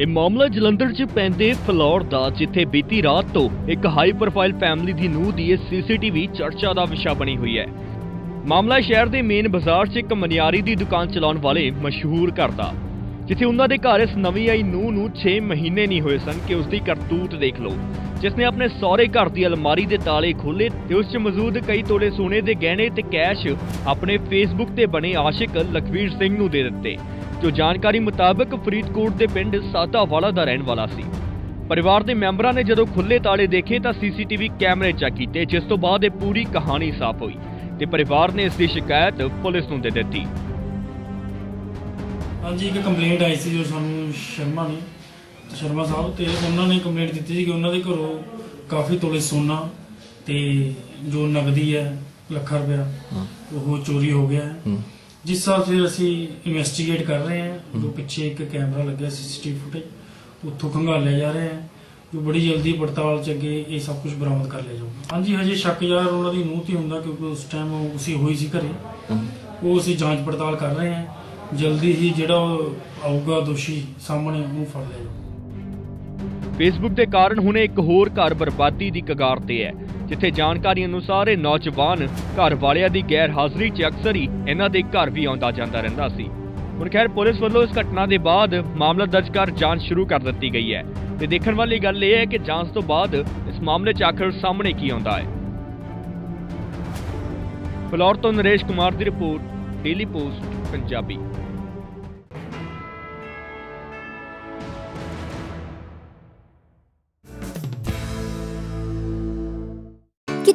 ਇਹ ਮਾਮਲਾ ਜਲੰਧਰ 'ਚ ਪੈਂਦੇ ਫਲੌਰ ਦਾ, ਜਿੱਥੇ ਬੀਤੀ ਰਾਤ ਤੋਂ ਇੱਕ ਹਾਈ ਪ੍ਰੋਫਾਈਲ ਫੈਮਿਲੀ ਦੀ ਨੂੰਹ ਦੀ ਇਹ ਸੀਸੀਟੀਵੀ ਚਰਚਾ ਦਾ ਵਿਸ਼ਾ ਬਣੀ ਹੋਈ ਹੈ। ਮਾਮਲਾ ਸ਼ਹਿਰ ਦੇ ਮੇਨ ਬਾਜ਼ਾਰ 'ਚ ਇੱਕ ਮਨਿਆਰੀ ਦੀ ਦੁਕਾਨ ਚਲਾਉਣ ਵਾਲੇ ਮਸ਼ਹੂਰ ਘਰ ਦਾ, ਜਿੱਥੇ ਉਹਨਾਂ ਦੇ ਘਰ ਇਸ ਨਵੀਂ ਆਈ ਨੂੰਹ ਨੂੰ 6 ਮਹੀਨੇ ਨਹੀਂ ਹੋਏ ਸਨ ਕਿ ਉਸ ਦੀ ਕਰਤੂਤ ਦੇਖ ਲਓ। ਜਿਸ ਨੇ ਆਪਣੇ ਸਹੁਰੇ ਘਰ ਦੀ ਅਲਮਾਰੀ ਦੇ ਤਾਲੇ ਖੋਲੇ ਤੇ ਉਸ 'ਚ ਮੌਜੂਦ ਕਈ ਤੋਲੇ ਸੋਨੇ ਦੇ ਗਹਿਣੇ ਤੇ ਕੈਸ਼ ਆਪਣੇ ਫੇਸਬੁੱਕ ਤੇ ਬਣੇ ਆਸ਼ਿਕ ਲਖਵੀਰ ਸਿੰਘ ਨੂੰ ਦੇ ਦਿੱਤੇ। ਜੋ ਜਾਣਕਾਰੀ ਮੁਤਾਬਕ ਫਰੀਦਕੋਟ ਦੇ ਪਿੰਡ ਸਾਦਾਵਾਲਾ ਦਾ ਰਹਿਣ ਵਾਲਾ ਸੀ। ਪਰਿਵਾਰ ਦੇ ਮੈਂਬਰਾਂ ਨੇ ਜਦੋਂ ਖੁੱਲੇ ਤਾਲੇ ਦੇਖੇ ਤਾਂ ਸੀਸੀਟੀਵੀ ਕੈਮਰੇ ਚੈੱਕ ਕੀਤੇ ਜਿਸ ਤੋਂ ਬਾਅਦ ਇਹ ਪੂਰੀ ਕਹਾਣੀ ਸਾਫ਼ ਹੋਈ ਤੇ ਪਰਿਵਾਰ ਨੇ ਇਸ ਦੀ ਸ਼ਿਕਾਇਤ ਪੁਲਿਸ ਨੂੰ ਦੇ ਦਿੱਤੀ। ਹਾਂਜੀ ਇੱਕ ਕੰਪਲੇਂਟ ਆਈ ਸੀ ਜੋ ਸਾਨੂੰ ਸ਼ਰਮਾ ਨੇ ਸ਼ਰਮਾ ਸਾਹਿਬ ਤੇ ਉਹਨਾਂ ਨੇ ਕੰਪਲੇਂਟ ਦਿੱਤੀ ਸੀ ਕਿ ਉਹਨਾਂ ਦੇ ਘਰੋਂ ਕਾਫੀ ਤੋਲੇ ਸੋਨਾ ਤੇ ਜੋ ਨਗਦੀ ਹੈ ਲੱਖਾਂ ਰੁਪਇਆ ਉਹ ਚੋਰੀ ਹੋ ਗਿਆ। ਹੈ। ਜਿਸ ਸਾਲ ਫਿਰ ਅਸੀਂ ਇਨਵੈਸਟੀਗੇਟ ਕਰ ਰਹੇ ਹਾਂ ਜੋ ਪਿੱਛੇ ਇੱਕ ਕੈਮਰਾ ਲੱਗਿਆ ਸੀਸੀਟੀਵੀ ਫੁਟੇਜ ਉੱਥੋਂ ਖੰਗਾਲਿਆ ਜਾ ਰਿਹਾ ਹੈ, ਜੋ ਬੜੀ ਜਲਦੀ ਪੜਤਾਲ ਚ ਅੱਗੇ ਇਹ ਸਭ ਕੁਝ ਬਰਾਮਦ ਕਰ ਲਿਆ ਜਾਊਗਾ। ਹਾਂਜੀ, ਹਜੇ ਸ਼ੱਕ ਯਾਰ ਉਹਨਾਂ ਦੀ ਨੂੰਹ ਤੇ ਹੁੰਦਾ ਕਿਉਂਕਿ ਉਸ ਟਾਈਮ ਉਹ ਉਸੇ ਹੋਈ ਸੀ ਘਰੇ। ਉਹ ਅਸੀਂ ਜਾਂਚ ਪੜਤਾਲ ਕਰ ਰਹੇ ਹਾਂ। ਜਲਦੀ ਹੀ ਜਿਹੜਾ ਉਹ ਆਊਗਾ ਦੋਸ਼ੀ ਸਾਹਮਣੇ ਉਹਨੂੰ ਫੜ ਲਿਆ ਜਾਊਗਾ। ਫੇਸਬੁੱਕ ਦੇ ਕਾਰਨ ਹੁਣ ਇੱਕ ਹੋਰ ਘਰ ਬਰਬਾਦੀ ਦੀ ਕਗਾਰ ਤੇ ਹੈ। ਜਿੱਥੇ ਜਾਣਕਾਰੀ ਅਨੁਸਾਰ ਇਹ ਨੌਜਵਾਨ ਘਰ ਵਾਲਿਆਂ ਦੀ ਗੈਰ ਹਾਜ਼ਰੀ 'ਚ ਅਕਸਰ ਹੀ ਇਹਨਾਂ ਦੇ ਘਰ ਵੀ ਆਉਂਦਾ ਜਾਂਦਾ ਰਹਿੰਦਾ ਸੀ। ਹੁਣ ਖੈਰ ਪੁਲਿਸ ਵੱਲੋਂ ਇਸ ਘਟਨਾ ਦੇ ਬਾਅਦ ਮਾਮਲਾ ਦਰਜ ਕਰ ਜਾਂਚ ਸ਼ੁਰੂ ਕਰ ਦਿੱਤੀ ਗਈ ਹੈ ਤੇ ਦੇਖਣ ਵਾਲੀ ਗੱਲ ਇਹ ਹੈ ਕਿ ਜਾਂਚ ਤੋਂ ਬਾਅਦ ਇਸ ਮਾਮਲੇ 'ਚ ਆਖਰ ਸਾਹਮਣੇ ਕੀ ਆਉਂਦਾ ਹੈ। ਫਲੋਰ ਤੋਂ ਨਰੇਸ਼ ਕੁਮਾਰ ਦੀ ਰਿਪੋਰਟ, ਡੇਲੀ ਪੋਸਟ, ਪੰਜਾਬੀ।